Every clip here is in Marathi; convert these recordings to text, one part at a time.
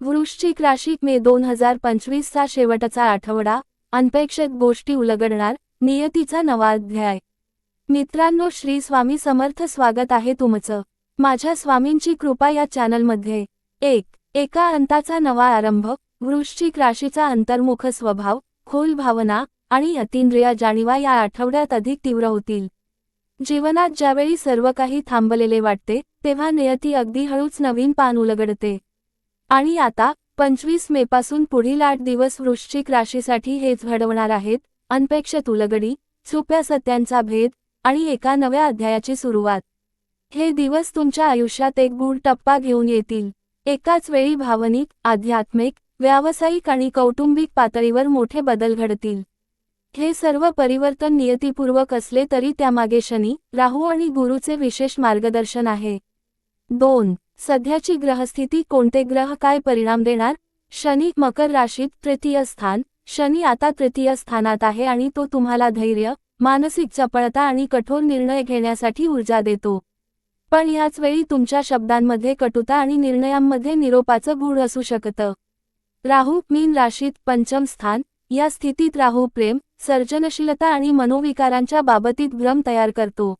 वृश्चिक राशीत मे दोन हजार पंचवीसचा शेवटचा आठवडा अनपेक्षित गोष्टी उलगडणार नियतीचा नवा अध्याय. मित्रांनो श्री स्वामी समर्थ स्वागत आहे तुमचं. माझ्या स्वामींची कृपा या चॅनलमध्ये. एक एका अंताचा नवा आरंभ वृश्चिक राशीचा अंतर्मुख स्वभाव खोल भावना आणि अतिंद्रिय जाणीवा या आठवड्यात अधिक तीव्र होतील. जीवनात ज्यावेळी सर्व काही थांबलेले वाटते तेव्हा नियती अगदी हळूच नवीन पान उलगडते. आणि आता पंचवीस मेपासून पुढील आठ दिवस वृश्चिक राशीसाठी हेच घडवणार आहेत अनपेक्षित उलगडी छुप्या सत्यांचा भेद आणि एका नव्या अध्यायाची सुरुवात. हे दिवस तुमच्या आयुष्यात एक गूढ टप्पा घेऊन येतील. एकाच वेळी भावनिक आध्यात्मिक व्यावसायिक आणि कौटुंबिक पातळीवर मोठे बदल घडतील. हे सर्व परिवर्तन नियतीपूर्वक असले तरी त्यामागे शनी राहू आणि गुरुचे विशेष मार्गदर्शन आहे. दोन सध्याची ग्रहस्थिती कोणते ग्रह काय परिणाम देणार? शनी मकर राशीत तृतीय स्थान. शनी आता तृतीय स्थानात आहे आणि तो तुम्हाला धैर्य मानसिक चपळता आणि कठोर निर्णय घेण्यासाठी ऊर्जा देतो. पण याच वेळी तुमच्या शब्दांमध्ये कटुता आणि निर्णयांमध्ये निरोपाचं गुढ असू शकतं. राहू मीन राशीत पंचम स्थान. या स्थितीत राहू प्रेम सर्जनशीलता आणि मनोविकारांच्या बाबतीत भ्रम तयार करतो.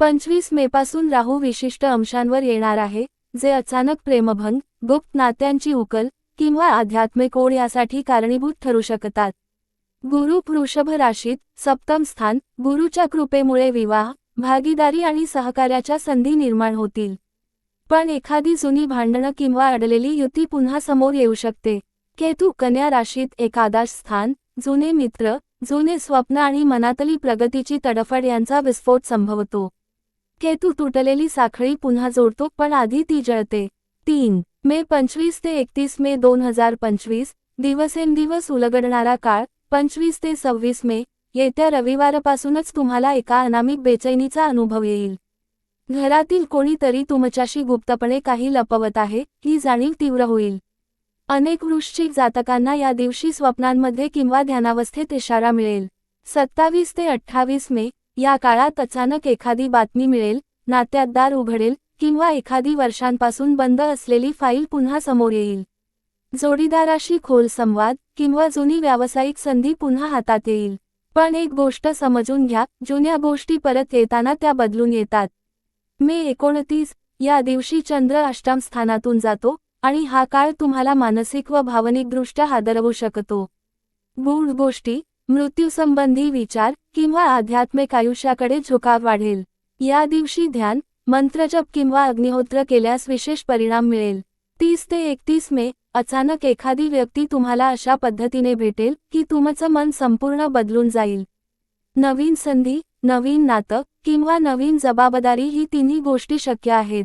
पंचवीस मेपासून राहू विशिष्ट अंशांवर येणार आहे. जे अचानक प्रेमभंग गुप्त नात्यांची उकल किंवा आध्यात्मिक ओढ यासाठी कारणीभूत ठरू शकतात. गुरु वृषभ राशीत सप्तम स्थान गुरुच्या कृपेमुळे विवाह भागीदारी आणि सहकार्याच्या संधी निर्माण होतील. पण एखादी जुनी भांडणं किंवा अडलेली युती पुन्हा समोर येऊ शकते. केतू कन्या राशीत एकादश स्थान जुने मित्र जुने स्वप्न आणि मनातली प्रगतीची तडफड यांचा विस्फोट संभवतो. केतू तुटलेली साखळी पुन्हा जोडतो पण आधी ती जळते. तीन मे पंचवीस ते एकतीस मे दोन हजार पंचवीस दिवसेंदिवस उलगडणारा काळ पंचवीस ते सव्वीस मे येत्या रविवारपासूनच तुम्हाला एका अनामिक बेचैनीचा अनुभव येईल. घरातील कोणीतरी तुमच्याशी गुप्तपणे काही लपवत आहे ही जाणीव तीव्र होईल. अनेक वृश्चिक जातकांना या दिवशी स्वप्नांमध्ये किंवा ध्यानावस्थेत इशारा मिळेल. सत्तावीस ते अठ्ठावीस मे या काळात अचानक एखादी बातमी मिळेल नात्यात दार उघडेल किंवा एखादी वर्षांपासून बंद असलेली फाईल पुन्हा समोर येईल. जोडीदाराशी खोल संवाद किंवा जुनी व्यावसायिक संधी पुन्हा हातात येईल. पण एक गोष्ट समजून घ्या जुन्या गोष्टी परत येताना त्या बदलून येतात. मे एकोणतीस या दिवशी चंद्र अष्टम स्थानातून जातो आणि हा काळ तुम्हाला मानसिक व भावनिकदृष्ट्या हादरवू शकतो. गूढ गोष्टी मृत्यूसंबंधी विचार किंवा आध्यात्मिक आयुष्याकडे झुकाव वाढेल. या दिवशी ध्यान मंत्रजप किंवा अग्निहोत्र केल्यास विशेष परिणाम मिळेल. तीस ते एकतीस मे अचानक एखादी व्यक्ती तुम्हाला अशा पद्धतीने भेटेल की तुमचं मन संपूर्ण बदलून जाईल. नवीन संधी नवीन नातं किंवा नवीन जबाबदारी ही तिन्ही गोष्टी शक्य आहेत.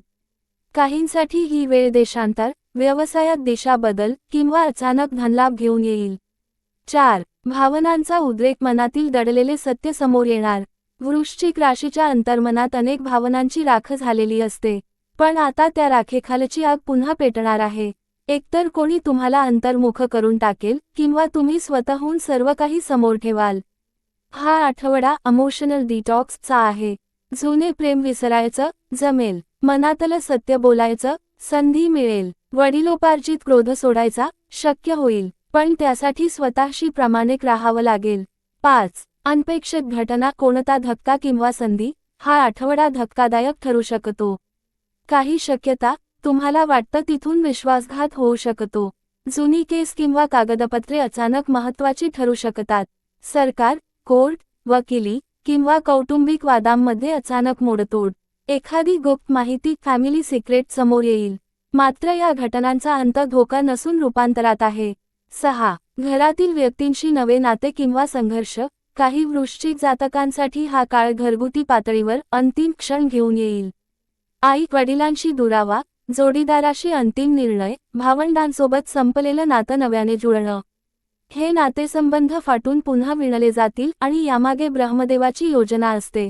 काहींसाठी ही वेळ देशांतर व्यवसायात दिशा बदल किंवा अचानक धनलाभ घेऊन येईल. चार भावनांचा उद्रेक मनातील दडलेले सत्य समोर येणार. वृश्चिक राशीच्या अंतर्मनात अनेक भावनांची राख झालेली असते. पण आता त्या राखेखालची आग पुन्हा पेटणार आहे. एकतर कोणी तुम्हाला अंतर्मुख करून टाकेल किंवा तुम्ही स्वतःहून सर्व काही समोर ठेवाल. हा आठवडा अमोशनल डिटॉक्सचा आहे. जुने प्रेम विसरायचं जमेल. मनातलं सत्य बोलायचं संधी मिळेल. वडिलोपार्जित क्रोध सोडायचा शक्य होईल. पण त्यासाठी स्वतःशी प्रामाणिक राहावं लागेल. पाच. अनपेक्षित घटना कोणता धक्का किंवा संधी? हा आठवडा धक्कादायक ठरू शकतो. काही शक्यता? तुम्हाला वाटतं तिथून विश्वासघात होऊ शकतो. जुनी केस किंवा कागदपत्रे अचानक महत्वाची ठरू शकतात. सरकार कोर्ट वकिली किंवा कौटुंबिक वादांमध्ये अचानक मोडतोड. एखादी गुप्त माहिती फॅमिली सिक्रेट समोर येईल. मात्र या घटनांचा अंत धोका नसून रूपांतरात आहे. सहा. घरातील व्यक्तींशी नवे नाते किंवा संघर्ष काही वृश्चिक जातकांसाठी हा काळ घरगुती पातळीवर अंतिम क्षण घेऊन येईल. आई वडिलांशी दुरावा जोडीदाराशी अंतिम निर्णय भावंडांसोबत संपलेलं नातं नव्याने जुळणं. हे नातेसंबंध फाटून पुन्हा विणले जातील आणि यामागे ब्रह्मदेवाची योजना असते.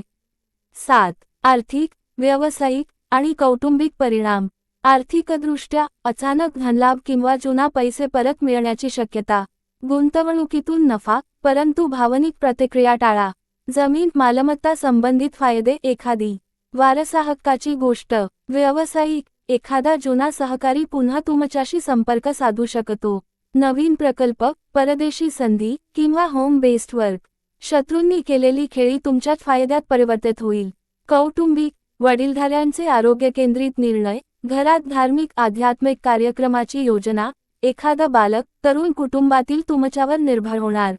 सात. आर्थिक व्यावसायिक आणि कौटुंबिक परिणाम. आर्थिकदृष्ट्या अचानक धनलाभ किंवा जुना पैसे परत मिळण्याची शक्यता गुंतवणुकीतून नफा परंतु भावनिक प्रतिक्रिया टाळा. जमीन मालमत्ता संबंधित फायदे एखादी. वारसाहक्काची गोष्ट व्यावसायिक एखादा जुना सहकारी पुन्हा तुमच्याशी संपर्क साधू शकतो. नवीन प्रकल्प परदेशी संधी किंवा होम बेस्ड वर्क शत्रूंनी केलेली खेळी तुमच्यात फायद्यात परिवर्तित होईल. कौटुंबिक वडीलधाऱ्यांचे आरोग्य केंद्रित निर्णय घरात धार्मिक आध्यात्मिक कार्यक्रमाची योजना एखादा बालक तरुण कुटुंबातील तुमच्यावर निर्भर होणार.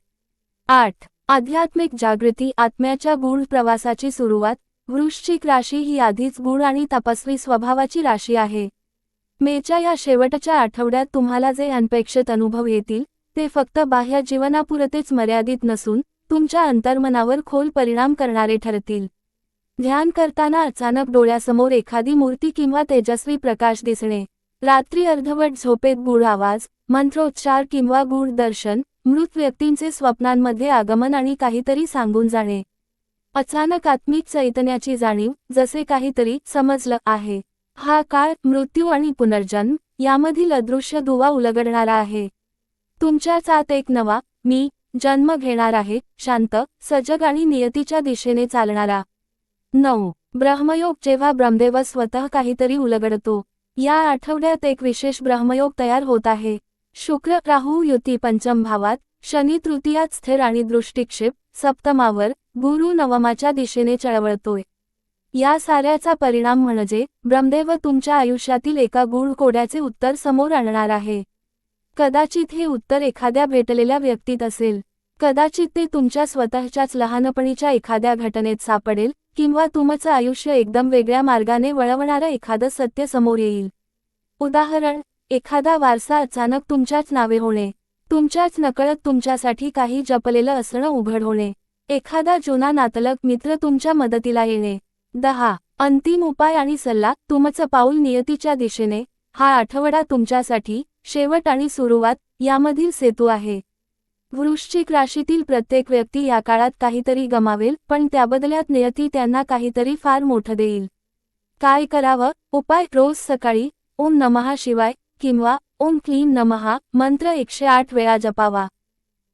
आठ. आध्यात्मिक जागृती आत्म्याच्या गूढ प्रवासाची सुरुवात वृश्चिक राशी ही आधीच गूढ आणि तपस्वी स्वभावाची राशी आहे. मेच्या या शेवटच्या आठवड्यात तुम्हाला जे अनपेक्षित अनुभव येतील ते फक्त बाह्य जीवनापुरतेच मर्यादित नसून तुमच्या अंतर्मनावर खोल परिणाम करणारे ठरतील. ध्यान करताना अचानक डोळ्यासमोर एखादी मूर्ती किंवा तेजस्वी प्रकाश दिसणे. रात्री अर्धवट झोपेत गूढ आवाज मंत्रोच्चार किंवा गूढ दर्शन मृत व्यक्तींचे स्वप्नांमध्ये आगमन आणि काहीतरी सांगून जाणे. अचानक आत्मिक चैतन्याची जाणीव जसे काहीतरी समजलं आहे. हा काळ मृत्यू आणि पुनर्जन्म यामधील अदृश्य दुवा उलगडणारा आहे. तुमच्याच आत एक नवा मी जन्म घेणार आहे शांत सजग आणि नियतीच्या दिशेने चालणारा. नऊ. ब्रह्मयोग जेव्हा ब्रह्मदेव स्वतः काहीतरी उलगडतो या आठवड्यात एक विशेष ब्रह्मयोग तयार होत आहे. शुक्र राहू युती पंचम भावात शनी तृतीयात स्थिर आणि दृष्टिक्षेप सप्तमावर गुरु नवमाच्या दिशेने चळवळतोय. या साऱ्याचा परिणाम म्हणजे ब्रह्मदेव तुमच्या आयुष्यातील एका गूढ कोड्याचे उत्तर समोर आणणार आहे. कदाचित हे उत्तर एखाद्या भेटलेल्या व्यक्तीत असेल. कदाचित ते तुमच्या स्वतःच्याच लहानपणीच्या एखाद्या घटनेत सापडेल किंवा तुमचं आयुष्य एकदम वेगळ्या मार्गाने वळवणारं एखादं सत्य समोर येईल. उदाहरण एखादा वारसा अचानक तुमच्याच नावे होणे. तुमच्याच नकळत तुमच्यासाठी काही जपलेलं असणं उघड होणे. एखादा जुना नातलक मित्र तुमच्या मदतीला येणे. दहा अंतिम उपाय आणि सल्ला तुमचं पाऊल नियतीच्या दिशेने. हा आठवडा तुमच्यासाठी शेवट आणि सुरुवात यामधील सेतू आहे. वृश्चिक राशीतील प्रत्येक व्यक्ती या काळात काहीतरी गमावेल पण त्याबदल्यात नियती त्यांना काहीतरी फार मोठं देईल. काय करावं? उपाय रोज सकाळी ओम नमहा शिवाय किंवा ओम क्लीम नमहा मंत्र एकशे आठ वेळा जपावा.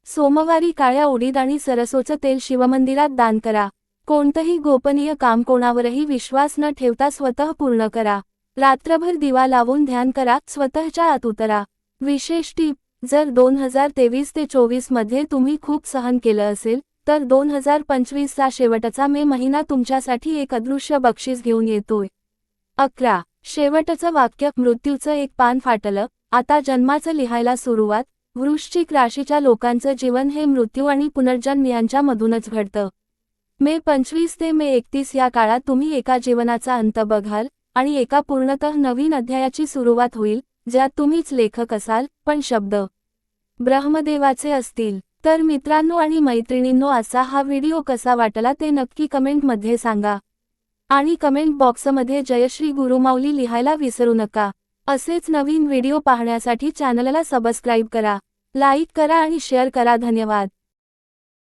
सोमवारी काळ्या उडीद आणि सरसोचं तेल शिवमंदिरात दान करा. कोणतंही गोपनीय काम कोणावरही विश्वास न ठेवता स्वतः पूर्ण करा. रात्रभर दिवा लावून ध्यान करा स्वतःच्या आत उतरा. विशेष टीप जर दोन हजार तेवीस ते चोवीसमध्ये तुम्ही खूप सहन केलं असेल तर दोन हजार पंचवीसचा शेवटचा मे महिना तुमच्यासाठी एक अदृश्य बक्षीस घेऊन येतोय. अकरा. शेवटचं वाक्य मृत्यूचं एक पान फाटलं. आता जन्माचं लिहायला सुरुवात. वृश्चिक राशीच्या लोकांचं जीवन हे मृत्यू आणि पुनर्जन्म यांच्यामधूनच घडतं. मे पंचवीस ते मे एकतीस या काळात तुम्ही एका जीवनाचा अंत बघाल आणि एका पूर्णतः नवीन अध्यायाची सुरुवात होईल ज्यात तुम्हीच लेखक असाल पण शब्द ब्रह्मदेवाचे असतील. तर मित्रांनो आणि मैत्रिणींनो असा हा व्हिडिओ कसा वाटला ते नक्की कमेंटमध्ये सांगा. आणि कमेंट बॉक्समध्ये जयश्री गुरुमाऊली लिहायला विसरू नका. असेच नवीन व्हिडिओ पाहण्यासाठी चॅनलला सबस्क्राईब करा. लाईक करा आणि शेअर करा. धन्यवाद.